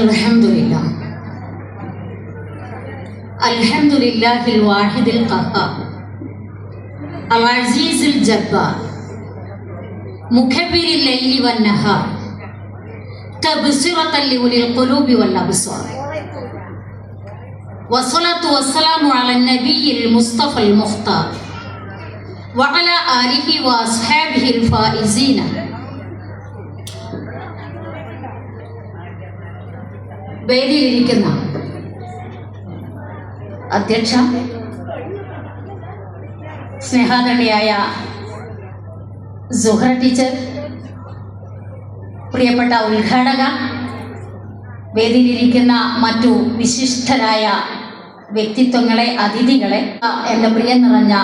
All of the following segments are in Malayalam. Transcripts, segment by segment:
الحمد لله. الحمد لله الواحد القهار. العزيز الجبار. مكبر الليل والنهار. تبصرة لأولي القلوب والأبصار. والصلاة والسلام على النبي المصطفى المختار. وعلى آله وأصحابه الفائزين. വേദിയിലിരിക്കുന്ന അധ്യക്ഷ സ്നേഹാദണ്ഡിയായ സുഹ്ര ടീച്ചർ പ്രിയപ്പെട്ട ഉദ്ഘാടക വേദിയിലിരിക്കുന്ന മറ്റു വിശിഷ്ടരായ വ്യക്തിത്വങ്ങളെ അതിഥികളെ എന്റെ പ്രിയ നിറഞ്ഞ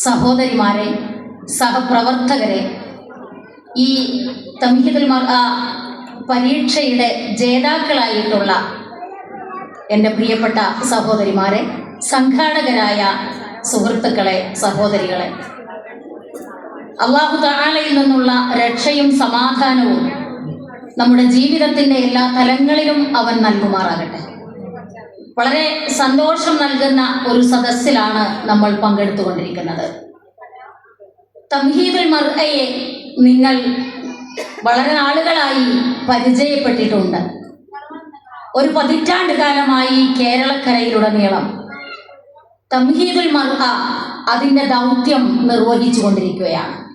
സഹോദരിമാരെ സഹപ്രവർത്തകരെ ഈ മർ പരീക്ഷയുടെ ജേതാക്കളായിട്ടുള്ള എന്റെ പ്രിയപ്പെട്ട സഹോദരിമാരെ സംഘാടകരായ സുഹൃത്തുക്കളെ സഹോദരികളെ. അള്ളാഹു താലയിൽ നിന്നുള്ള രക്ഷയും സമാധാനവും നമ്മുടെ ജീവിതത്തിന്റെ എല്ലാ തലങ്ങളിലും അവൻ നൽകുമാറാകട്ടെ. വളരെ സന്തോഷം നൽകുന്ന ഒരു സദസ്സിലാണ് നമ്മൾ പങ്കെടുത്തുകൊണ്ടിരിക്കുന്നത്. തംഹീദുൽ മർഹയെ നിങ്ങൾ വളരെ നാളുകളായി പരിചയപ്പെട്ടിട്ടുണ്ട്. ഒരു പതിറ്റാണ്ട് കാലമായി കേരളക്കരയിലുടനീളം തംഹീദുൽ മർഹ അതിന്റെ ദൗത്യം നിർവഹിച്ചു കൊണ്ടിരിക്കുകയാണ്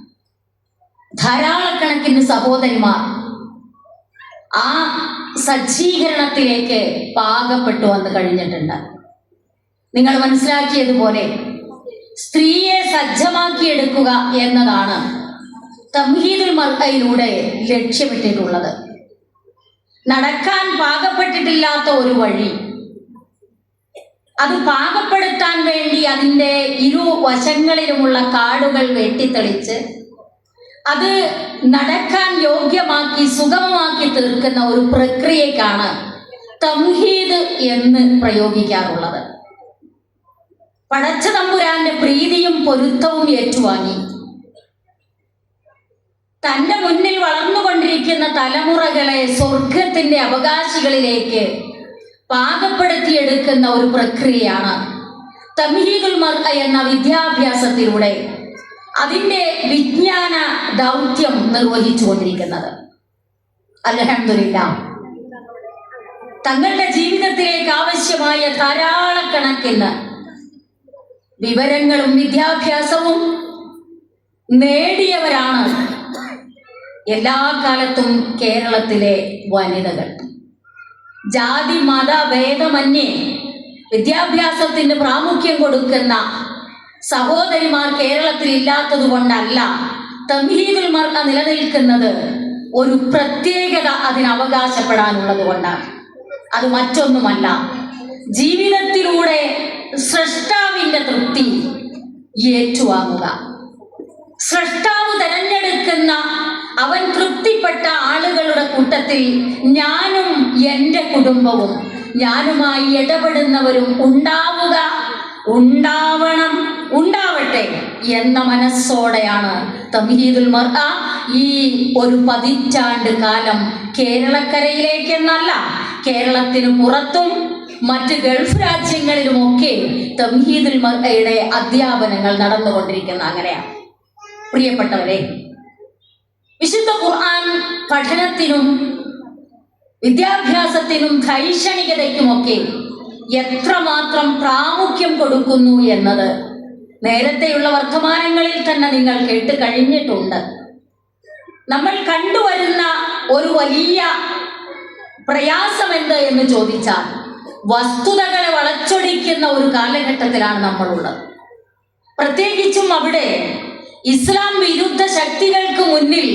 ധാരാളക്കണക്കിന് സഹോദരിമാർ ആ സജ്ജീകരണത്തിലേക്ക് പാകപ്പെട്ടു വന്ന് കഴിഞ്ഞിട്ടുണ്ട്. നിങ്ങൾ മനസ്സിലാക്കിയതുപോലെ സ്ത്രീയെ സജ്ജമാക്കിയെടുക്കുക എന്നതാണ് തംഹീദുൽ മർഹയിലൂടെ ലക്ഷ്യമിട്ടിട്ടുള്ളത്. നടക്കാൻ പാകപ്പെട്ടിട്ടില്ലാത്ത ഒരു വഴി. അത് പാകപ്പെടുത്താൻ വേണ്ടി അതിന്റെ ഇരു വശങ്ങളിലുമുള്ള കാടുകൾ വെട്ടിത്തെളിച്ച് അത് നടക്കാൻ യോഗ്യമാക്കി സുഗമമാക്കി തീർക്കുന്ന ഒരു പ്രക്രിയക്കാണ് തംഹീദ് എന്ന് പ്രയോഗിക്കാറുള്ളത്. പടച്ച തമ്പുരാന്റെ പ്രീതിയും പൊരുത്തവും ഏറ്റുവാങ്ങി. തന്റെ മുന്നിൽ വളർന്നുകൊണ്ടിരിക്കുന്ന തലമുറകളെ സ്വർഗത്തിന്റെ അവകാശികളിലേക്ക് പാകപ്പെടുത്തിയെടുക്കുന്ന ഒരു പ്രക്രിയയാണ് തമീദുൽ മർഹ എന്ന വിദ്യാഭ്യാസത്തിലൂടെ അതിന്റെ വിജ്ഞാന ദൗത്യം നിർവഹിച്ചു കൊണ്ടിരിക്കുന്നത് അലഹമില്ല തങ്ങളുടെ ജീവിതത്തിലേക്ക് ആവശ്യമായ ധാരാളക്കണക്കിന് വിവരങ്ങളും വിദ്യാഭ്യാസവും നേടിയവരാണ് എല്ലാ കാലത്തും കേരളത്തിലെ വനിതകൾ. ജാതി മത ഭേദമന്യേ വിദ്യാഭ്യാസത്തിന് പ്രാമുഖ്യം കൊടുക്കുന്ന സഹോദരിമാർ കേരളത്തിൽ ഇല്ലാത്തത് കൊണ്ടല്ല തമീദുൽ മർക്ക നിലനിൽക്കുന്നത് ഒരു പ്രത്യേകത അതിന് അവകാശപ്പെടാനുള്ളത് കൊണ്ടാണ്. അത് മറ്റൊന്നുമല്ല ജീവിതത്തിലൂടെ സൃഷ്ടാവിന്റെ തൃപ്തി ഏറ്റുവാങ്ങുക സൃഷ്ടാവ് തെരഞ്ഞെടുക്കുന്ന അവൻ തൃപ്തിപ്പെട്ട ആളുകളുടെ കൂട്ടത്തിൽ ഞാനും എന്റെ കുടുംബവും ഞാനുമായി ഇടപെടുന്നവരും ഉണ്ടാവുക. ഉണ്ടാവണം. ഉണ്ടാവട്ടെ എന്ന മനസ്സോടെയാണ് തമീദുൽ മർഹ ഈ ഒരു പതിറ്റാണ്ട് കാലം കേരളക്കരയിലേക്കെന്നല്ല കേരളത്തിന് പുറത്തും മറ്റ് ഗൾഫ് രാജ്യങ്ങളിലുമൊക്കെ തംഹീദുൽ മർഹയുടെ അധ്യാപനങ്ങൾ നടന്നുകൊണ്ടിരിക്കുന്ന അങ്ങനെയാണ്. പ്രിയപ്പെട്ടവരെ വിശുദ്ധ ഖുർആൻ പഠനത്തിനും വിദ്യാഭ്യാസത്തിനും ധൈക്ഷണികതയ്ക്കുമൊക്കെ എത്രമാത്രം പ്രാമുഖ്യം കൊടുക്കുന്നു എന്നത് നേരത്തെയുള്ള വർത്തമാനങ്ങളിൽ തന്നെ നിങ്ങൾ കേട്ട് കഴിഞ്ഞിട്ടുണ്ട്. നമ്മൾ കണ്ടുവരുന്ന ഒരു വലിയ പ്രയാസം എന്ത് എന്ന് ചോദിച്ചാൽ വസ്തുതകളെ വളച്ചൊടിക്കുന്ന ഒരു കാലഘട്ടത്തിലാണ് നമ്മളുള്ളത്. പ്രത്യേകിച്ചും അവിടെ ഇസ്ലാം വിരുദ്ധ ശക്തികൾക്ക് മുന്നിൽ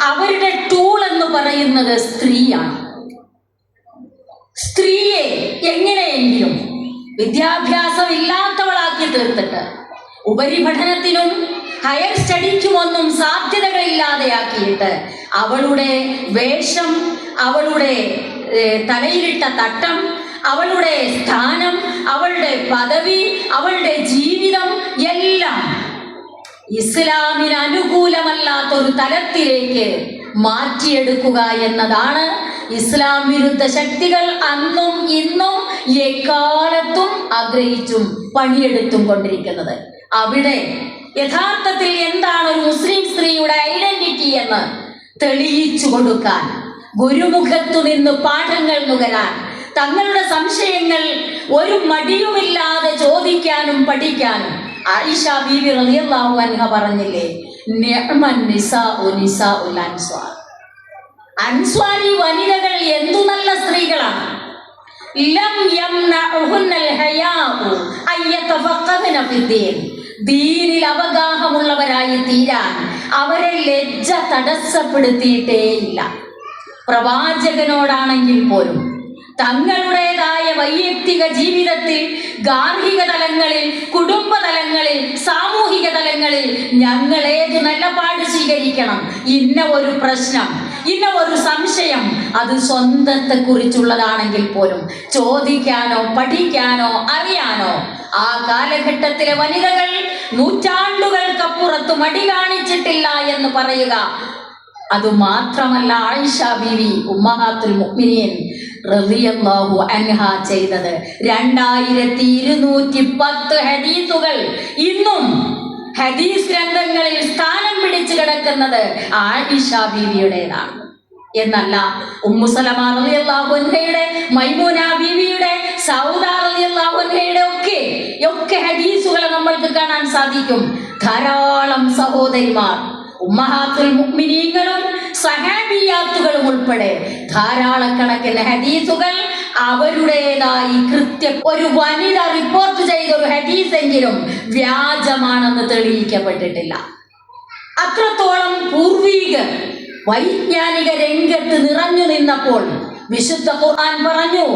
അവരുടെ ടൂൾ എന്ന് പറയുന്നത് സ്ത്രീയാണ്. സ്ത്രീയെ എങ്ങനെയെങ്കിലും വിദ്യാഭ്യാസം ഇല്ലാത്തവളാക്കി തീർത്തിട്ട് ഉപരിപഠനത്തിനും ഹയർ സ്റ്റഡിക്കുമൊന്നും സാധ്യതകളില്ലാതെയാക്കിയിട്ട് അവളുടെ വേഷം അവളുടെ തലയിലിട്ട തട്ടം അവളുടെ സ്ഥാനം അവളുടെ പദവി അവളുടെ ജീവിതം എല്ലാം ഇസ്ലാമിന് അനുകൂലമല്ലാത്ത ഒരു തലത്തിലേക്ക് മാറ്റിയെടുക്കുക എന്നതാണ് ഇസ്ലാം വിരുദ്ധ ശക്തികൾ അന്നും ഇന്നും എക്കാലത്തും ആഗ്രഹിച്ചും പണിയെടുത്തും കൊണ്ടിരിക്കുന്നത്. അവിടെ യഥാർത്ഥത്തിൽ എന്താണ് ഒരു മുസ്ലിം സ്ത്രീയുടെ ഐഡന്റിറ്റി എന്ന് തെളിയിച്ചു കൊടുക്കാൻ ഗുരുമുഖത്തു നിന്ന് പാഠങ്ങൾ നുകരാൻ തങ്ങളുടെ സംശയങ്ങൾ ഒരു മടിയുമില്ലാതെ ചോദിക്കാനും പഠിക്കാനും ആയിഷ ബീബി റളിയല്ലാഹു അൻഹ പറഞ്ഞില്ലേ? അൻസ്വാരി വനിതകൾ എന്തു നല്ല സ്ത്രീകളാണ്. ദീനിൽ അവഗാഹമുള്ളവരായി തീരാൻ അവരെ ലജ്ജ തടസ്സപ്പെടുത്തിയിട്ടേ ഇല്ല പ്രവാചകനോടാണെങ്കിൽ പോലും തങ്ങളുടേതായ വൈയക്തിക ജീവിതത്തിൽ ഗാർഹിക തലങ്ങളിൽ കുടുംബ തലങ്ങളിൽ സാമൂഹിക തലങ്ങളിൽ ഞങ്ങൾ ഏത് നിലപാട് സ്വീകരിക്കണം? ഇന്ന ഒരു പ്രശ്നം ഇന്ന ഒരു സംശയം അത് സ്വന്തത്തെ കുറിച്ചുള്ളതാണെങ്കിൽ പോലും ചോദിക്കാനോ പഠിക്കാനോ അറിയാനോ ആ കാലഘട്ടത്തിലെ വനിതകൾ നൂറ്റാണ്ടുകൾക്കപ്പുറത്ത് മടി കാണിച്ചിട്ടില്ല എന്ന് പറയുക. അതുമാത്രമല്ല ആയിഷ ബീവി ഉമ്മഹാത്തുൽ മുഅ്മിനീൻ അൻഹ ചെയ്തത്. രണ്ടായിരത്തി ഇരുന്നൂറ്റി പത്ത് ഹദീസുകൾ ഇന്നും ഹദീസ് ഗ്രന്ഥങ്ങളിൽ സ്ഥാനം പിടിച്ചു കിടക്കുന്നത് ആയിഷ ബീവിയുടേതാണ്. എന്നല്ല ഉമ്മുസലമ മൈമൂന ബീവിയുടെ സൗദ ഒക്കെ ഒക്കെ ഹദീസുകളെ നമ്മൾക്ക് കാണാൻ സാധിക്കും. ധാരാളം സഹോദരിമാർ ഉമ്മഹാത്തുൽ സഹാബിയാത്തുകളും ഉൾപ്പെടെ ധാരാളക്കണക്കിന് ഹദീസുകൾ അവരുടേതായി കൃത്യം ഒരു വനിത റിപ്പോർട്ട് ചെയ്ത ഒരു ഹദീസ് എങ്കിലും വ്യാജമാണെന്ന് തെളിയിക്കപ്പെട്ടിട്ടില്ല. അത്രത്തോളം പൂർവീകർ വൈജ്ഞാനിക രംഗത്ത് നിറഞ്ഞു നിന്നപ്പോൾ വിശുദ്ധ ഖുർആൻ പറഞ്ഞു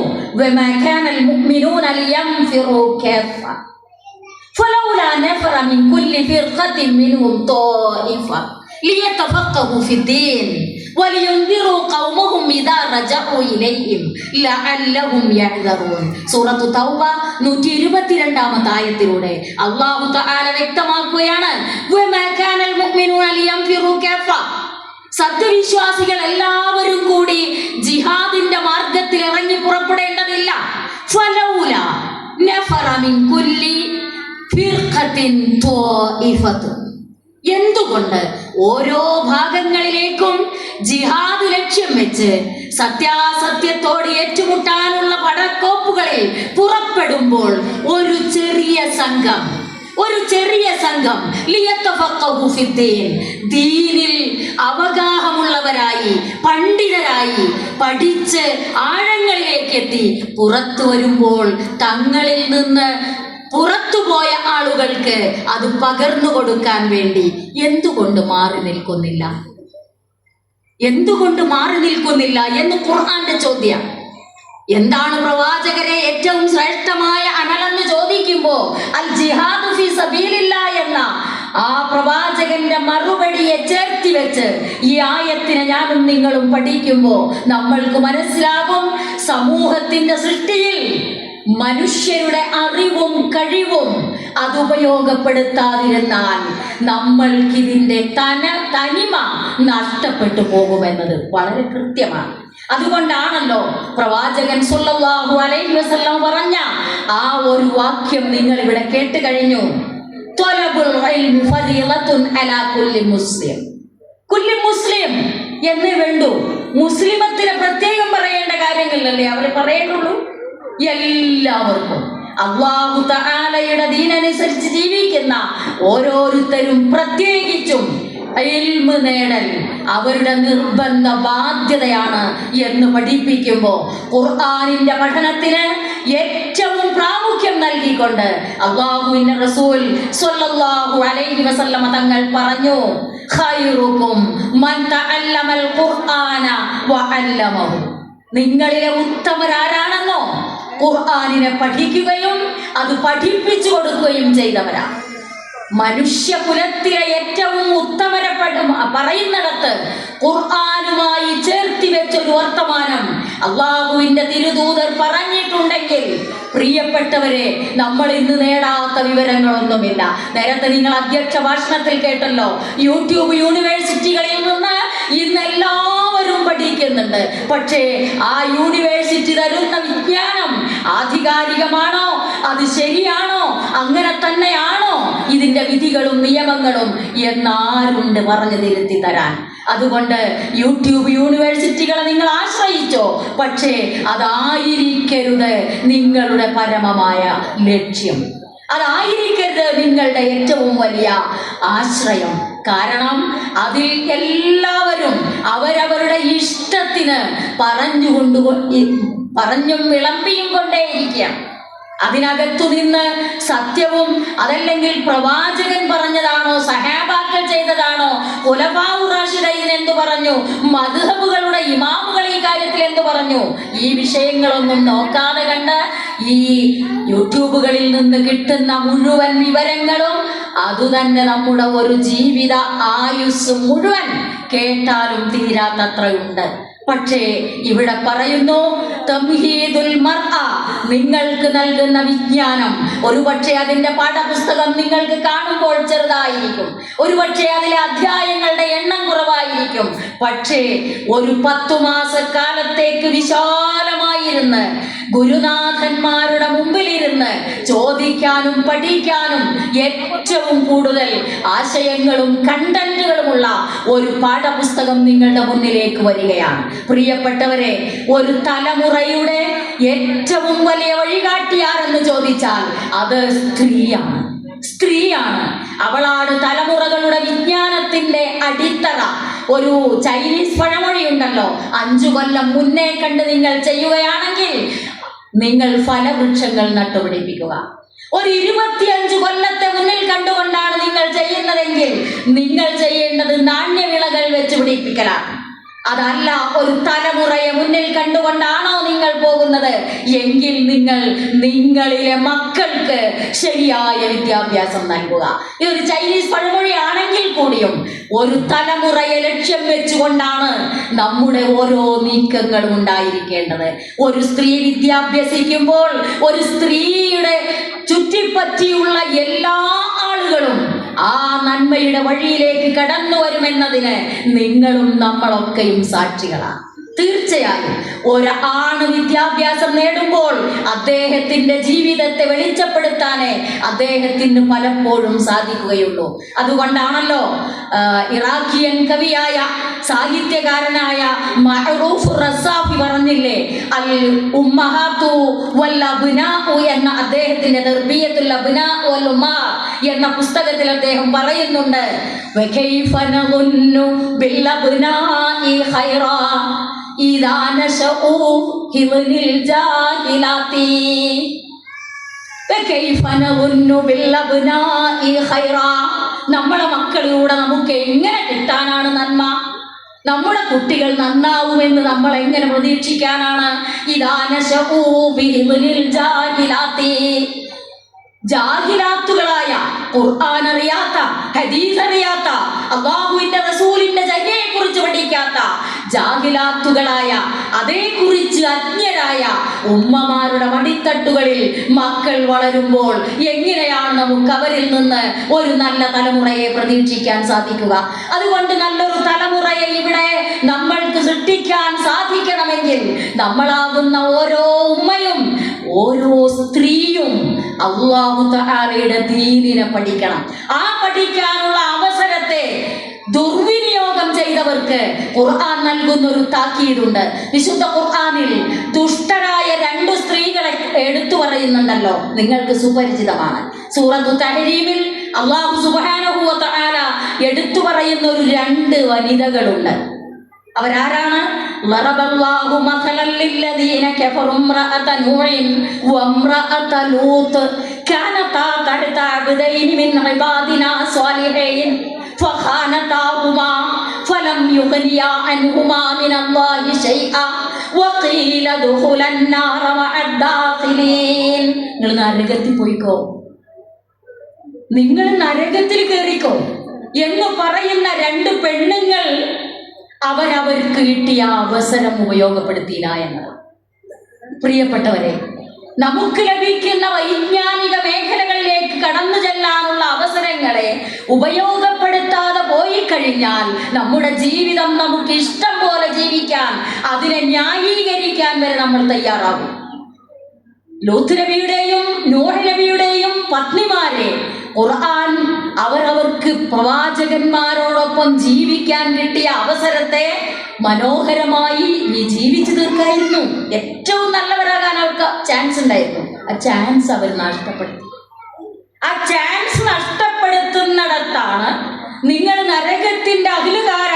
فلولا نفر من كل فرقة منهم طائفة ليتفقهوا في الدين ولينذروا قومهم إذا رجعوا إليهم لعلهم يحذرون സൂറത്തു തൗബ നൂറ്റി ഇരുപത്തിരണ്ടാമത്തെ ആയത്തിലൂടെ അള്ളാഹു തആല വ്യക്തമാക്കുകയാണ് "വമാ കാനൽ മുഅ്മിനൂന ലിയൻഫിറൂ കാഫ." സത്യവിശ്വാസികൾ എല്ലാവരും കൂടി ജിഹാദിന്റെ മാർഗത്തിൽ ഇറങ്ങി എന്തുകൊണ്ട് ഓരോ ഭാഗങ്ങളിലേക്കും ജിഹാദ് ലക്ഷ്യം വെച്ച് സത്യാസത്യത്തോട് ഏറ്റുമുട്ടാനുള്ള പടക്കോപ്പുകളിൽ പുറപ്പെടുമ്പോൾ ഒരു ചെറിയ സംഘം ഒരു ചെറിയ സംഘം. ദീനിൽ അവഗാഹമുള്ളവരായി പണ്ഡിതരായി പഠിച്ച് ആഴങ്ങളിലേക്ക് എത്തി പുറത്തു വരുമ്പോൾ തങ്ങളിൽ നിന്ന് പുറത്തുപോയ ആളുകൾക്ക് അത് പകർന്നു കൊടുക്കാൻ വേണ്ടി എന്തുകൊണ്ട് മാറി നിൽക്കുന്നില്ല? എന്തുകൊണ്ട് മാറി നിൽക്കുന്നില്ല എന്ന് ഖുർആന്റെ ചോദ്യം. എന്താണ് പ്രവാചകരെ ഏറ്റവും ശ്രേഷ്ഠമായ അമലെന്ന് ചോദിക്കുമ്പോ അൽ ജിഹാദു ഫി സബീലില്ല എന്ന ആ പ്രവാചകന്റെ മറുപടിയെ ചേർത്തി വെച്ച് ഈ ആയത്തിനെ ഞാനും നിങ്ങളും പഠിക്കുമ്പോൾ നമ്മൾക്ക് മനസ്സിലാകും സമൂഹത്തിന്റെ സൃഷ്ടിയിൽ മനുഷ്യരുടെ അറിവും കഴിവും അത് ഉപയോഗപ്പെടുത്താതിരുന്നാൽ നമ്മൾക്കിതിന്റെ തന തനിമ നഷ്ടപ്പെട്ടു പോകുമെന്നത് വളരെ കൃത്യമാണ്. അതുകൊണ്ടാണല്ലോ പ്രവാചകൻ സുല്ലാഹു അലൈഹി വസല്ലം പറഞ്ഞ ആ ഒരു വാക്യം നിങ്ങൾ ഇവിടെ കേട്ട് കഴിഞ്ഞു മുസ്ലിം. കുല്ലി മുസ്ലിം എന്നേ വേണ്ടു. മുസ്ലിമത്തിന് പ്രത്യേകം പറയേണ്ട കാര്യങ്ങളിലല്ലേ അവർ പറയേണ്ടുള്ളൂ? എല്ലാവർക്കും അള്ളാഹു തആലയുടെ ദീനനുസരിച്ച് ജീവിക്കുന്ന ഓരോരുത്തരും പ്രത്യേകിച്ചും നേടൽ അവരുടെ നിർബന്ധ ബാധ്യതയാണ് എന്ന് പഠിപ്പിക്കുമ്പോൾ ഖുർആനിന്റെ പഠനത്തിന് ഏറ്റവും പ്രാമുഖ്യം നൽകിക്കൊണ്ട് അള്ളാഹുവിന്റെ റസൂൽ സ്വല്ലല്ലാഹു അലൈഹി വസല്ലമ തങ്ങൾ പറഞ്ഞു ഖൈറുക്കും മൻ തഅല്ലമൽ ഖുർആന വഅല്ലമഹു. നിങ്ങളിലെ ഉത്തമരാരാണെന്നോ? ഖുർആനിനെ പഠിക്കുകയും അത് പഠിപ്പിച്ചു കൊടുക്കുകയും ചെയ്തവരാണ് മനുഷ്യകുലത്തിലെ ഏറ്റവും ഉത്തമരപ്പെടും പറയുന്നിടത്ത് ഖുർആാനുമായി ചേർത്തി വെച്ചൊരു വർത്തമാനം അള്ളാഹുവിന്റെ തിരുദൂതർ പറഞ്ഞിട്ടുണ്ടെങ്കിൽ പ്രിയപ്പെട്ടവരെ നമ്മൾ ഇന്ന് നേടാത്ത വിവരങ്ങളൊന്നുമില്ല. നേരത്തെ നിങ്ങൾ അധ്യക്ഷ ഭാഷണത്തിൽ കേട്ടല്ലോ യൂട്യൂബ് യൂണിവേഴ്സിറ്റികളിൽ നിന്ന് ഇന്ന് എല്ലാവരും പഠിക്കുന്നുണ്ട്. പക്ഷേ ആ യൂണിവേഴ്സിറ്റി തരുന്ന വിജ്ഞാനം ആധികാരികമാണോ? അത് ശരിയാണോ? അങ്ങനെ തന്നെയാണോ? ഇതിന്റെ വിധികളും നിയമങ്ങളും എന്നാരുണ്ട് പറഞ്ഞു തിരുത്തി തരാൻ? അതുകൊണ്ട് യൂട്യൂബ് യൂണിവേഴ്സിറ്റികളെ നിങ്ങൾ ആശ്രയിച്ചോ? പക്ഷേ അതായിരിക്കരുത് നിങ്ങളുടെ പരമമായ ലക്ഷ്യം. അതായിരിക്കരുത് നിങ്ങളുടെ ഏറ്റവും വലിയ ആശ്രയം. കാരണം അതിൽ എല്ലാവരും അവരവരുടെ ഇഷ്ടത്തിന് പറഞ്ഞുകൊണ്ട് പറഞ്ഞും വിളമ്പിയും കൊണ്ടേയിരിക്കുകയാണ്. അതിനകത്തു നിന്ന് സത്യവും അതല്ലെങ്കിൽ പ്രവാചകൻ പറഞ്ഞതാണോ സഹാബാക്കൾ ചെയ്തതാണോ എന്തു പറഞ്ഞു മധുഹബുകളുടെ ഇമാമുകൾ ഈ കാര്യത്തിൽ എന്തു പറഞ്ഞു? ഈ വിഷയങ്ങളൊന്നും നോക്കാതെ കണ്ട് ഈ യൂട്യൂബുകളിൽ നിന്ന് കിട്ടുന്ന മുഴുവൻ വിവരങ്ങളും അതുതന്നെ നമ്മുടെ ഒരു ജീവിത ആയുസ് മുഴുവൻ കേട്ടാലും തീരാത്തത്രയുണ്ട്. പക്ഷേ ഇവിടെ പറയുന്നു നിങ്ങൾക്ക് നൽകുന്ന വിജ്ഞാനം. ഒരുപക്ഷെ അതിന്റെ പാഠപുസ്തകം നിങ്ങൾക്ക് കാണുമ്പോൾ ചെറുതായിരിക്കും. ഒരുപക്ഷെ അതിലെ അധ്യായങ്ങളുടെ എണ്ണം കുറവായിരിക്കും. പക്ഷേ ഒരു പത്തു മാസക്കാലത്തേക്ക് വിശാലമായിരുന്ന് ഗുരുനാഥന്മാരുടെ മുമ്പിലിരുന്ന് ചോദിക്കാനും പഠിക്കാനും ഏറ്റവും കൂടുതൽ ആശയങ്ങളും കണ്ടന്റുകളുമുള്ള ഒരു പാഠപുസ്തകം നിങ്ങളുടെ മുന്നിലേക്ക് വരികയാണ്. പ്രിയപ്പെട്ടവരെ ഒരു തലമുറയുടെ ഏറ്റവും വലിയ വഴികാട്ടിയാരെന്ന് ചോദിച്ചാൽ അത് സ്ത്രീയാണ്. സ്ത്രീയാണ്. അവളാണ് തലമുറകളുടെ വിജ്ഞാനത്തിന്റെ അടിത്തറ. ഒരു ചൈനീസ് പഴമൊഴിയുണ്ടല്ലോ അഞ്ചു കൊല്ലം മുന്നേ കണ്ട് നിങ്ങൾ ചെയ്യുകയാണെങ്കിൽ നിങ്ങൾ ഫലവൃക്ഷങ്ങൾ നട്ടുപിടിപ്പിക്കുക. ഒരു ഇരുപത്തിയഞ്ചു കൊല്ലത്തെ മുന്നിൽ കണ്ടുകൊണ്ടാണ് നിങ്ങൾ ചെയ്യുന്നതെങ്കിൽ നിങ്ങൾ ചെയ്യേണ്ടത് നാണ്യവിളകൾ വെച്ച് പിടിപ്പിക്കലാണ്. അതല്ല ഒരു തലമുറയെ മുന്നിൽ കണ്ടുകൊണ്ടാണോ നിങ്ങൾ പോകുന്നത്? എങ്കിൽ നിങ്ങൾ നിങ്ങളിലെ മക്കൾക്ക് ശരിയായ വിദ്യാഭ്യാസം നൽകുക. ഇതൊരു ചൈനീസ് പഴമൊഴിയാണെങ്കിൽ കൂടിയും ഒരു തലമുറയെ ലക്ഷ്യം വെച്ചുകൊണ്ടാണ് നമ്മുടെ ഓരോ നീക്കങ്ങളും ഉണ്ടായിരിക്കേണ്ടത്. ഒരു സ്ത്രീ വിദ്യാഭ്യസിക്കുമ്പോൾ ഒരു സ്ത്രീയുടെ ചുറ്റിപ്പറ്റിയുള്ള എല്ലാ ആളുകളും ആ നന്മയുടെ വഴിയിലേക്ക് കടന്നു വരുമെന്നതിന് നിങ്ങളും നമ്മളൊക്കെയും സാക്ഷികളാണ്. തീർച്ചയായും ഒരാണ് വിദ്യാഭ്യാസം നേടുമ്പോൾ അദ്ദേഹത്തിന്റെ ജീവിതത്തെ വെളിച്ചപ്പെടുത്താനേ അദ്ദേഹത്തിന് പലപ്പോഴും സാധിക്കുകയുള്ളൂ. അതുകൊണ്ടാണല്ലോ ഇറാഖിയൻ കവിയായ സാഹിത്യകാരനായ മഹറൂഫ് റസാഫി പറഞ്ഞില്ലേ അൽ ഉമ്മഹാത്തു വൽ അബ്നാഉ എന്ന അദ്ദേഹത്തിന്റെ നിർബീയത്തുള്ള വൽ ഉമ്മാ എന്ന പുസ്തകത്തിൽ അദ്ദേഹം പറയുന്നുണ്ട് നശഉ ഹിവനിൽ ജാഹിലാത്തി. വകൈഫ നظുന്നു ബിൽ അബ്നാഇ ഖൈറാ. നമ്മളെ മക്കളിലൂടെ നമുക്ക് എങ്ങനെ കിട്ടാനാണ് നന്മ? നമ്മുടെ കുട്ടികൾ നന്നാവുമെന്ന് നമ്മൾ എങ്ങനെ പ്രതീക്ഷിക്കാനാണ്? ജാഹിലാത്തുകളായ ഖുർആൻ അറിയാത്ത ഹദീസ് അറിയാത്ത അള്ളാഹുവിന്റെ റസൂലിന്റെ ചര്യയെ കുറിച്ച് പഠിക്കാത്ത ജാഹിലാത്തുകളായ അതേക്കുറിച്ച് അജ്ഞരായ ഉമ്മമാരുടെ മടിത്തട്ടുകളിൽ മക്കൾ വളരുമ്പോൾ എങ്ങനെയാണ് നമുക്ക് അവരിൽ നിന്ന് ഒരു നല്ല തലമുറയെ പ്രതീക്ഷിക്കാൻ സാധിക്കുക? അതുകൊണ്ട് നല്ലൊരു തലമുറയെ ഇവിടെ നമ്മൾക്ക് സൃഷ്ടിക്കാൻ സാധിക്കണമെങ്കിൽ നമ്മളാകുന്ന ഓരോ ഉമ്മയും ഓരോ സ്ത്രീയും അള്ളാഹു തഹാലയുടെ ദീനിനെ പഠിക്കണം. ആ പഠിക്കാനുള്ള അവസരത്തെ ദുർവിനിയോഗം ചെയ്തവർക്ക് ഖുർആൻ നൽകുന്ന ഒരു താക്കീതുണ്ട് വിശുദ്ധ ഖുർആനിൽ ദുഷ്ടരായ രണ്ട് സ്ത്രീകളെ എടുത്തു പറയുന്നുണ്ടല്ലോ നിങ്ങൾക്ക് സുപരിചിതമാണ് സൂറത്തു തഹരീമിൽ അള്ളാഹു സുബ്ഹാനഹു വ തആല എടുത്തു പറയുന്ന ഒരു രണ്ട് വനിതകളുണ്ട് അവരാരാണ് ضرب الله مثلا للذين كفروا امرأة نوح وامرأة لوط كانتا تحت عبدين من عبادنا صالحين فخانتاهما فلم يغنيا عنهما من الله شيئا وقيل ادخلا النار مع الداخلين നിങ്ങൾ നരകത്തിൽ പോയിക്കോ നിങ്ങൾ നരകത്തിൽ കയറിക്കോ എന്ന് പറയുന്ന രണ്ട് പെണ്ണുങ്ങൾ അവരവർക്ക് കിട്ടിയ അവസരം ഉപയോഗപ്പെടുത്തിയില്ല എന്നതാണ് പ്രിയപ്പെട്ടവരെ നമുക്ക് ലഭിക്കുന്ന വൈജ്ഞാനിക മേഖലകളിലേക്ക് കടന്നു ചെല്ലാനുള്ള അവസരങ്ങളെ ഉപയോഗപ്പെടുത്താതെ പോയി കഴിഞ്ഞാൽ നമ്മുടെ ജീവിതം നമുക്ക് ഇഷ്ടം പോലെ ജീവിക്കാൻ അതിനെ ന്യായീകരിക്കാൻ വരെ നമ്മൾ തയ്യാറാകും. ലൂത്ത് നബിയുടെയും നബിയുടെയും പത്നിമാരെ ഖുർആൻ അവരവർക്ക് പ്രവാചകന്മാരോടൊപ്പം ജീവിക്കാൻ കിട്ടിയ അവസരത്തെ മനോഹരമായി ജീവിച്ചു തീർക്കായിരുന്നു. ഏറ്റവും നല്ലവരാകാൻ അവർക്ക് ചാൻസ് ഉണ്ടായിരുന്നു. ആ ചാൻസ് അവർ നഷ്ടപ്പെടുത്തി. ആ ചാൻസ് നഷ്ടപ്പെടുത്തുന്നിടത്താണ് നിങ്ങൾ നരകത്തിന്റെ അഖിലുകാരാണ്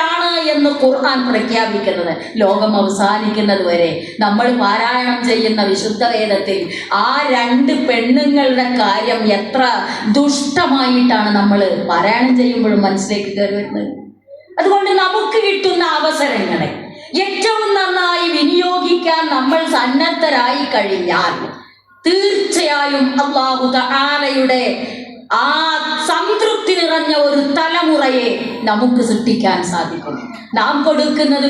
എന്ന് ഖുർആൻ പ്രഖ്യാപിക്കുന്നത്. ലോകം അവസാനിക്കുന്നത് വരെ നമ്മൾ പാരായണം ചെയ്യുന്ന വിശുദ്ധ വേദത്തിൽ ആ രണ്ട് പെണ്ണുങ്ങളുടെ കാര്യം എത്ര ദുഷ്ടമായിട്ടാണ് നമ്മൾ പാരായണം ചെയ്യുമ്പോഴും മനസ്സിലേക്ക് കയറി വരുന്നത്. അതുകൊണ്ട് നമുക്ക് കിട്ടുന്ന അവസരങ്ങളെ ഏറ്റവും നന്നായി വിനിയോഗിക്കാൻ നമ്മൾ സന്നദ്ധരായി കഴിഞ്ഞാൽ തീർച്ചയായും അള്ളാഹു തആലയുടെ ആ സംതൃപ്തി നിറഞ്ഞ ഒരു തലമുറയെ നമുക്ക് സൃഷ്ടിക്കാൻ സാധിക്കും നാം കൊടുക്കുന്നത്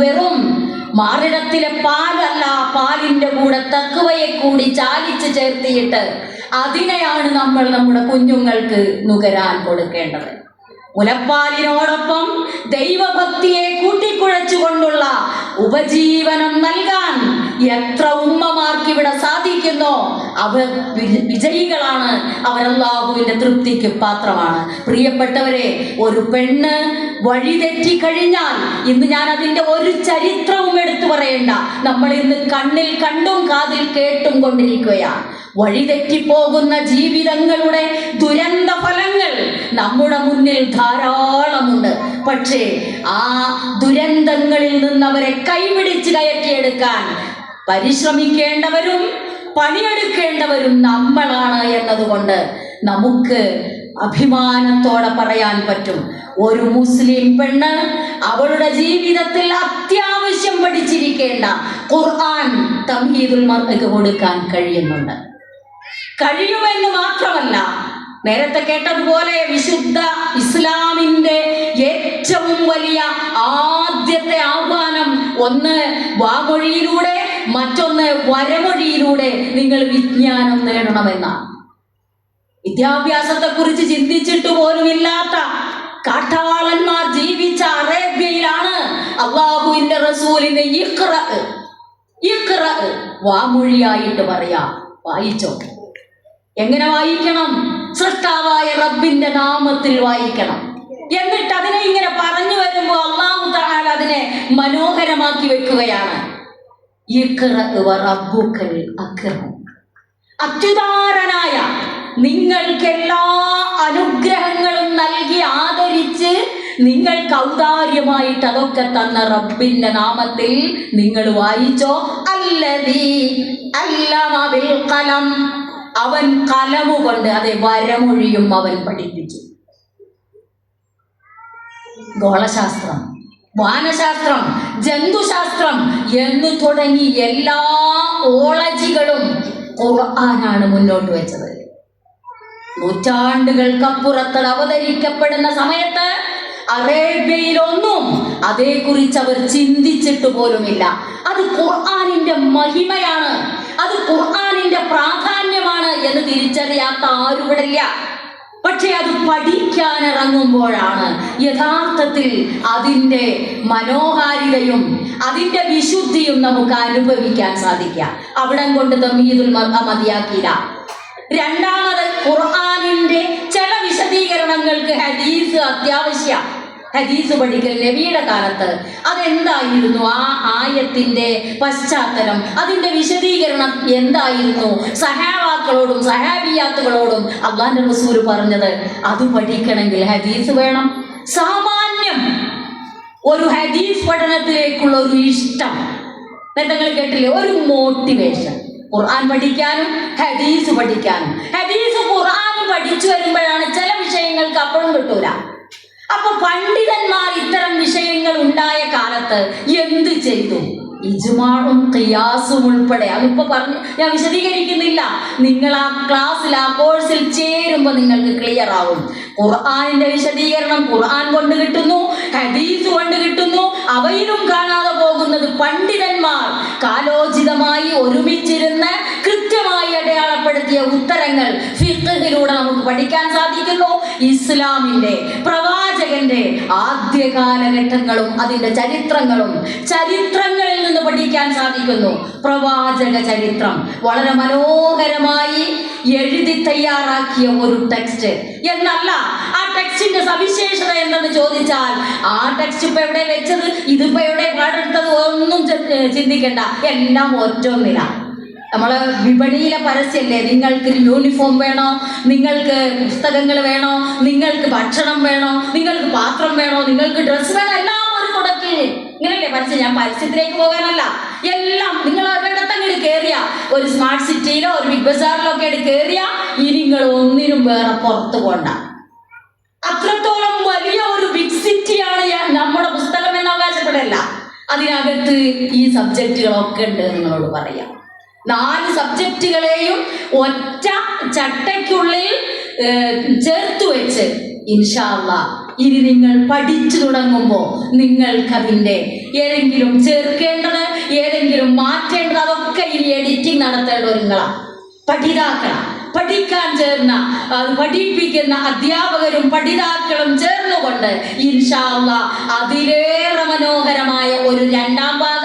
വെറും മാറിടത്തിലെ പാലല്ല പാലിന്റെ കൂടെ തക്കുവയെ കൂടി ചാലിച്ച് ചേർത്തിയിട്ട് അതിനെയാണ് നമ്മൾ നമ്മുടെ കുഞ്ഞുങ്ങൾക്ക് നുകരാൻ കൊടുക്കേണ്ടത്. മുലപ്പാലിനോടൊപ്പം ദൈവഭക്തിയെ കൂട്ടിക്കുഴച്ചുകൊണ്ടുള്ള ഉപജീവനം നൽകാൻ എത്ര ഉമ്മമാർക്ക് ഇവിടെ സാധിക്കുന്നോ? അവർ വിജയികളാണ്. അവരല്ലാഹുവിന്റെ തൃപ്തിക്ക് പാത്രമാണ്. പ്രിയപ്പെട്ടവരെ ഒരു പെണ്ണ് വഴിതെറ്റി കഴിഞ്ഞാൽ ഇന്ന് ഞാൻ അതിന്റെ ഒരു ചരിത്രവും എടുത്തു പറയണ്ട. നമ്മൾ ഇന്ന് കണ്ണിൽ കണ്ടും കാതിൽ കേട്ടും കൊണ്ടിരിക്കുകയാണ് വഴിതെറ്റിപ്പോകുന്ന ജീവിതങ്ങളുടെ ദുരന്ത ഫലങ്ങൾ നമ്മുടെ മുന്നിൽ ധാരാളമുണ്ട്. പക്ഷേ ആ ദുരന്തങ്ങളിൽ നിന്ന് അവരെ കൈപിടിച്ച് കയറ്റിയെടുക്കാൻ പരിശ്രമിക്കേണ്ടവരും പണിയെടുക്കേണ്ടവരും നമ്മളാണ് എന്നതുകൊണ്ട് നമുക്ക് അഭിമാനത്തോടെ പറയാൻ പറ്റും. ഒരു മുസ്ലിം പെണ്ണ് അവളുടെ ജീവിതത്തിൽ അത്യാവശ്യം പഠിച്ചിരിക്കേണ്ട ഖുർആൻ തംഹീദുൽ മർക്ക് കൊടുക്കാൻ കഴിയുന്നുണ്ട്. കഴിയുമെന്ന് മാത്രമല്ല നേരത്തെ കേട്ടതുപോലെ വിശുദ്ധ ഇസ്ലാമിന്റെ ഏറ്റവും വലിയ ആദ്യത്തെ ആഹ്വാനം ഒന്ന് വാമൊഴിയിലൂടെ മറ്റൊന്ന് വരമൊഴിയിലൂടെ നിങ്ങൾ വിജ്ഞാനം നേടണമെന്ന. വിദ്യാഭ്യാസത്തെ കുറിച്ച് ചിന്തിച്ചിട്ട് പോലും ഇല്ലാത്ത കാട്ടാളന്മാർ ജീവിച്ച അറേബ്യയിലാണ് അള്ളാഹുവിന്റെ റസൂലിനെ ഇഖ്റ ഇഖ്റ വാമൊഴിയായിട്ട് പറയാ. വായിച്ചോ? എങ്ങനെ വായിക്കണം? സൃഷ്ടാവായ റബ്ബിന്റെ നാമത്തിൽ വായിക്കണം. എന്നിട്ട് അതിനെ ഇങ്ങനെ പറഞ്ഞു വരുമ്പോൾ അള്ളാഹു തആല അതിനെ മനോഹരമാക്കി വെക്കുകയാണ്. അത്യുദാരനായ നിങ്ങൾക്ക് എല്ലാ അനുഗ്രഹങ്ങളും നൽകി ആദരിച്ച് നിങ്ങൾക്ക് ഔദാര്യമായിട്ട് അതൊക്കെ തന്ന റബ്ബിന്റെ നാമത്തിൽ നിങ്ങൾ വായിച്ചോ? അല്ലതീ അല്ലമ ബിൽ ഖലം അവൻ കലമുകൊണ്ട് അതെ വരമൊഴിയും അവൻ പഠിപ്പിച്ചു. ഗോളശാസ്ത്രം. വാനശാസ്ത്രം ജന്തുശാസ്ത്രം എന്ന് തുടങ്ങി എല്ലാ ഓളജികളും ഖുർആനാണ് മുന്നോട്ട് വെച്ചത്. നൂറ്റാണ്ടുകൾക്കപ്പുറത്ത് അവതരിക്കപ്പെടുന്ന സമയത്ത് അറേബ്യയിലൊന്നും അതേക്കുറിച്ച് അവർ ചിന്തിച്ചിട്ട് പോലുമില്ല. അത് ഖുർആാനിന്റെ മഹിമയാണ്. അത് ഖുർആാനിന്റെ പ്രാധാന്യമാണ് എന്ന് തിരിച്ചറിയാത്ത ആരും ഇവിടെ ഇല്ല പക്ഷെ അത് പഠിക്കാൻ ഇറങ്ങുമ്പോഴാണ് യഥാർത്ഥത്തിൽ അതിന്റെ മനോഹാരിതയും അതിന്റെ വിശുദ്ധിയും നമുക്ക് അനുഭവിക്കാൻ സാധിക്കുക. അവിടം കൊണ്ട് തമ്മീതുൽ മതിയാക്കില്ല രണ്ടാമത് ഖുർആനിന്റെ ചില വിശദീകരണങ്ങൾക്ക് ഹദീസ് അത്യാവശ്യം. ഹദീസ് പഠിക്കൽ നബിയുടെ കാലത്ത് അതെന്തായിരുന്നു? ആ ആയത്തിന്റെ പശ്ചാത്തലം അതിന്റെ വിശദീകരണം എന്തായിരുന്നു? സഹാവാക്കളോടും സഹാബിയാത്തുകളോടും അള്ളാന്റെ റസൂൽ പറഞ്ഞത് അത് പഠിക്കണമെങ്കിൽ ഹദീസ് വേണം. സാമാന്യം ഒരു ഹദീസ് പഠനത്തിലേക്കുള്ള ഒരു ഇഷ്ടം. നിങ്ങൾ കേട്ടില്ലേ? ഒരു മോട്ടിവേഷൻ ഖുർആൻ പഠിക്കാനും ഹദീസ് പഠിക്കാനും. ഹദീസ് ഖുർആൻ പഠിച്ചു വരുമ്പോഴാണ് ചില വിഷയങ്ങൾക്ക് അപ്പോഴും കിട്ടൂല. അപ്പൊ പണ്ഡിതന്മാർ ഇത്തരം വിഷയങ്ങൾ ഉണ്ടായ കാലത്ത് എന്ത് ചെയ്തു? ഇജുമാണും ഖിയാസും ഉൾപ്പെടെ. അതിപ്പോ പറഞ്ഞു ഞാൻ വിശദീകരിക്കുന്നില്ല. നിങ്ങൾ ആ ക്ലാസ്സിൽ ആ കോഴ്സിൽ ചേരുമ്പോൾ നിങ്ങൾക്ക് ക്ലിയർ ആവും. ഖുർആാനിന്റെ വിശദീകരണം ഖുർആൻ കൊണ്ട് കിട്ടുന്നു ഹദീസ് കൊണ്ട് കിട്ടുന്നു. അവയിലും കാണാതെ പോകുന്നത് പണ്ഡിതന്മാർ കാലോചിതമായി ഒരുമിച്ചിരുന്ന് അടയാളപ്പെടുത്തിയ ഉത്തരങ്ങൾ ഫിഖഹിലൂടെ നമുക്ക് പഠിക്കാൻ സാധിക്കുന്നു. ഇസ്ലാമിന്റെ പ്രവാചകന്റെ ആദ്യ കാലഘട്ടങ്ങളും അതിന്റെ ചരിത്രങ്ങളും ചരിത്രങ്ങളിൽ നിന്ന് പഠിക്കാൻ സാധിക്കുന്നു. പ്രവാചക ചരിത്രം വളരെ മനോഹരമായി എഴുതി തയ്യാറാക്കിയ ഒരു ടെക്സ്റ്റ് എന്നല്ല ആ ടെക്സ്റ്റിന്റെ സവിശേഷത എന്തെന്ന് ചോദിച്ചാൽ ആ ടെക്സ്റ്റ് ഇപ്പൊ എവിടെ വെച്ചത്? ഇതിപ്പോ എവിടെ പാടെടുത്തത് ഒന്നും ചിന്തിക്കേണ്ട ചിന്തിക്കണ്ട. എല്ലാം ഒറ്റൊന്നില്ല നമ്മൾ വിപണിയിലെ പരസ്യല്ലേ? നിങ്ങൾക്ക് യൂണിഫോം വേണോ? നിങ്ങൾക്ക് പുസ്തകങ്ങൾ വേണോ? നിങ്ങൾക്ക് ഭക്ഷണം വേണോ? നിങ്ങൾക്ക് പാത്രം വേണോ? നിങ്ങൾക്ക് ഡ്രസ്സ് വേണോ? എല്ലാം ഒരു തുടക്കി ഇങ്ങനെയല്ലേ പരസ്യം? ഞാൻ പരസ്യത്തിലേക്ക് പോകാനല്ല. എല്ലാം നിങ്ങൾ ഒരിടത്തങ്ങോട്ട് കയറിയ ഒരു സ്മാർട്ട് സിറ്റിയിലോ ഒരു ബിഗ് ബസാറിലോ ഒക്കെ കയറിയ ഇനി നിങ്ങൾ ഒന്നിനും വേറെ പുറത്തു പോണ്ട. അത്രത്തോളം വലിയ ഒരു ബിഗ് സിറ്റിയാണ് നമ്മുടെ പുസ്തകം എന്ന് അവകാശപ്പെടല്ല. അതിനകത്ത് ഈ സബ്ജക്റ്റുകളൊക്കെ ഉണ്ട് നിങ്ങളോട് പറയാം. നാല് സബ്ജക്റ്റുകളെയും ഒറ്റ ചട്ടയ്ക്കുള്ളിൽ ചേർത്ത് വെച്ച് ഇൻഷാല്ല ഇനി നിങ്ങൾ പഠിച്ചു തുടങ്ങുമ്പോൾ നിങ്ങൾക്കതിന്റെ ഏതെങ്കിലും ചേർക്കേണ്ടത് ഏതെങ്കിലും മാറ്റേണ്ടത് അതൊക്കെ ഇനി എഡിറ്റിംഗ് നടത്തേണ്ട നിങ്ങളാണ് പഠിതാക്കളാണ് പഠിക്കാൻ ചേർന്ന പഠിപ്പിക്കുന്ന അധ്യാപകരും പഠിതാക്കളും ചേർന്നുകൊണ്ട് ഇൻഷാല്ല അതിലേറെ മനോഹരമായ ഒരു രണ്ടാം ഭാഗം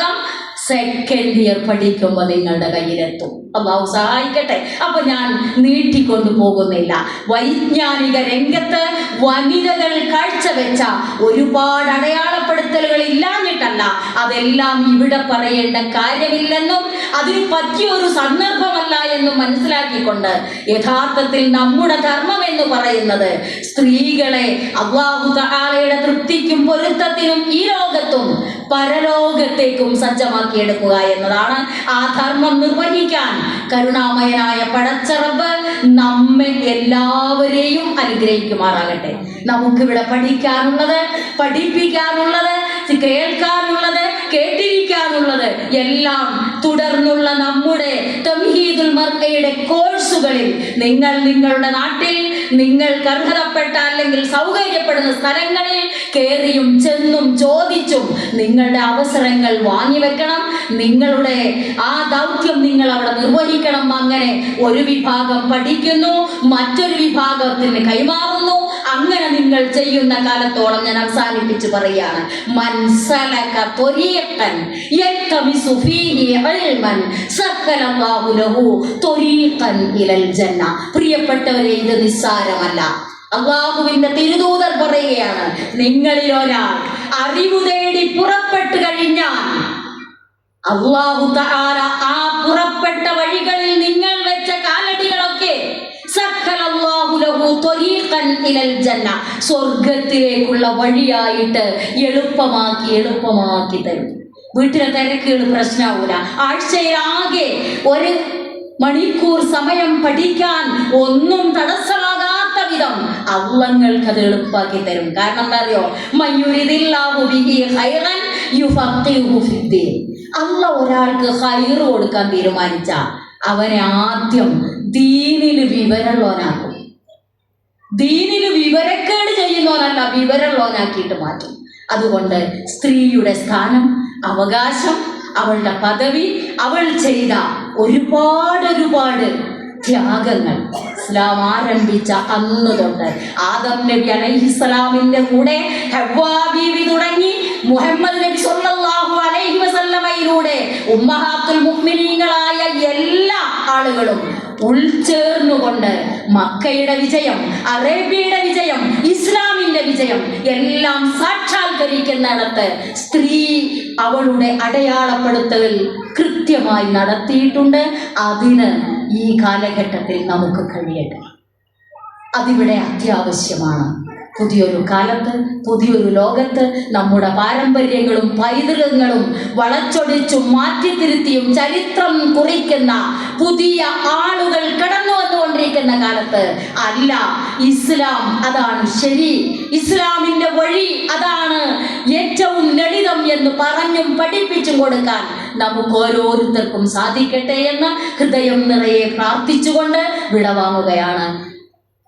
സെക്കൻഡ് ഇയർ പഠിക്കുമ്പോൾ നിങ്ങളുടെ കയ്യിലെത്തും. അള്ളാഹു സഹായിക്കട്ടെ. അപ്പൊ ഞാൻ നീട്ടിക്കൊണ്ടു പോകുന്നില്ല വൈജ്ഞാനിക രംഗത്ത് വനിതകൾ കാഴ്ചവെച്ച ഒരുപാട് അടയാളപ്പെടുത്തലുകൾ ഇല്ലാഞ്ഞിട്ടല്ല അതെല്ലാം ഇവിടെ പറയേണ്ട കാര്യമില്ലെന്നും അതിന് പറ്റിയ ഒരു സന്ദർഭമല്ല എന്നും മനസ്സിലാക്കിക്കൊണ്ട് യഥാർത്ഥത്തിൽ നമ്മുടെ ധർമ്മം എന്ന് പറയുന്നത് സ്ത്രീകളെ അള്ളാഹു തആലയുടെ തൃപ്തിക്കും പൊരുത്തത്തിനും ഈ ലോകത്തും പരലോകത്തേക്കും സജ്ജമാക്കിയെടുക്കുക എന്നതാണ് ആ ധർമ്മം നിർവഹിക്കാൻ കരുണാമയനായ പടച്ചറബ് നമ്മെ എല്ലാവരെയും അനുഗ്രഹിക്കുമാറാകട്ടെ. നമുക്കിവിടെ പഠിക്കാനുള്ളത് പഠിപ്പിക്കാനുള്ളത് കേൾക്കാനുള്ളത് കേട്ടിരിക്കാനുള്ളത് എല്ലാം തുടർന്നുള്ള നമ്മുടെ തംഹീദുൽ മർക്കയുടെ കോഴ്സുകളിൽ നിങ്ങൾ നിങ്ങളുടെ നാട്ടിൽ നിങ്ങൾ അർഹതപ്പെട്ട അല്ലെങ്കിൽ സൗകര്യപ്പെടുന്ന സ്ഥലങ്ങളിൽ കയറിയും ചെന്നും ചോദിച്ചും നിങ്ങളുടെ അവസരങ്ങൾ വാങ്ങിവെക്കണം നിങ്ങളുടെ ആ ദൗത്യം നിങ്ങൾ അവിടെ നിർവഹിക്കണം. അങ്ങനെ ഒരു വിഭാഗം പഠിക്കുന്നു മറ്റൊരു വിഭാഗത്തിന് കൈമാറുന്നു. അങ്ങനെ നിങ്ങൾ ചെയ്യുന്ന കാലത്തോളം ഞാൻ അവസാനിപ്പിച്ച് പറയാണ് മൻസലക യൽതമിസു ഫീഹി ലഹു ഇലൽ ജന്ന. പ്രിയപ്പെട്ടവരെ ഇത് നിസ്സാരമല്ല. അള്ളാഹുവിന്റെ തിരുദൂതർ പറയുകയാണ് നിങ്ങളിൽ ഒരാൾ അറിവ് തേടി പുറപ്പെട്ടു കഴിഞ്ഞാൽ അള്ളാഹു തആല ആ പുറപ്പെട്ട വഴികളിൽ നിങ്ങൾ വെച്ച കാലടികളൊക്കെ സ്വർഗത്തിലേക്കുള്ള വഴിയായിട്ട് എളുപ്പമാക്കി എളുപ്പമാക്കി തരും. വീട്ടിലെ തിരക്കുകൾ പ്രശ്നമാവൂല ആഴ്ചയിലാകെ ഒരു മണിക്കൂർ സമയം പഠിക്കാൻ ഒന്നും തടസ്സമാകാത്ത വിധം അള്ളങ്ങൾക്ക് അത് എളുപ്പാക്കി തരും. കാരണം എന്താ അറിയോ അല്ല ഒരാൾക്ക് ഹൈർ കൊടുക്കാൻ തീരുമാനിച്ച അവനെ ആദ്യം ദീനിൽ വിവരമുള്ളവനാക്കും. ദീനിൽ വിവരക്കേട് ചെയ്യുന്നവനല്ല വിവരമുള്ളവനാക്കിയിട്ട് മാറ്റും. അതുകൊണ്ട് സ്ത്രീയുടെ സ്ഥാനം അവകാശം അവളുടെ പദവി അവൾ ചെയ്ത ഒരുപാട് ഒരുപാട് ത്യാഗങ്ങൾ. ഇസ്ലാം ആരംഭിച്ച അന്ന് തൊട്ട് ആദം നബി അലൈഹിസ്സലാമിന്റെ കൂടെ ബീവി തുടങ്ങി മുഹമ്മദ് നബി സല്ലല്ലാഹു അലൈഹി വസല്ലമയിലൂടെ ഉമ്മഹാത്തുൽ മുഅ്മിനീങ്ങളായ എല്ലാ ആളുകളും ഉൾച്ചേർന്നുകൊണ്ട് മക്കയുടെ വിജയം അറേബ്യയുടെ വിജയം ഇസ്ലാമിന്റെ വിജയം എല്ലാം സാക്ഷാത്കരിക്കുന്നിടത്ത് സ്ത്രീ അവളുടെ അടയാളപ്പെടുത്തൽ കൃത്യമായി നടത്തിയിട്ടുണ്ട്. അതിന് ഈ കാലഘട്ടത്തിൽ നമുക്ക് കഴിയട്ടെ. അതിവിടെ അത്യാവശ്യമാണ്. പുതിയൊരു കാലത്ത് പുതിയൊരു ലോകത്ത് നമ്മുടെ പാരമ്പര്യങ്ങളും പൈതൃകങ്ങളും വളച്ചൊടിച്ചും മാറ്റിത്തിരുത്തിയും ചരിത്രം കുറിക്കുന്ന പുതിയ ആളുകൾ കടന്നു വന്നുകൊണ്ടിരിക്കുന്ന കാലത്ത്. അല്ല ഇസ്ലാം അതാണ് ശരി. ഇസ്ലാമിന്റെ വഴി അതാണ് ഏറ്റവും ലളിതം എന്ന് പറഞ്ഞും പഠിപ്പിച്ചും കൊടുക്കാൻ നമുക്ക് ഓരോരുത്തർക്കും സാധിക്കട്ടെ എന്ന് ഹൃദയം നിറയെ പ്രാർത്ഥിച്ചുകൊണ്ട് വിടവാങ്ങുകയാണ്.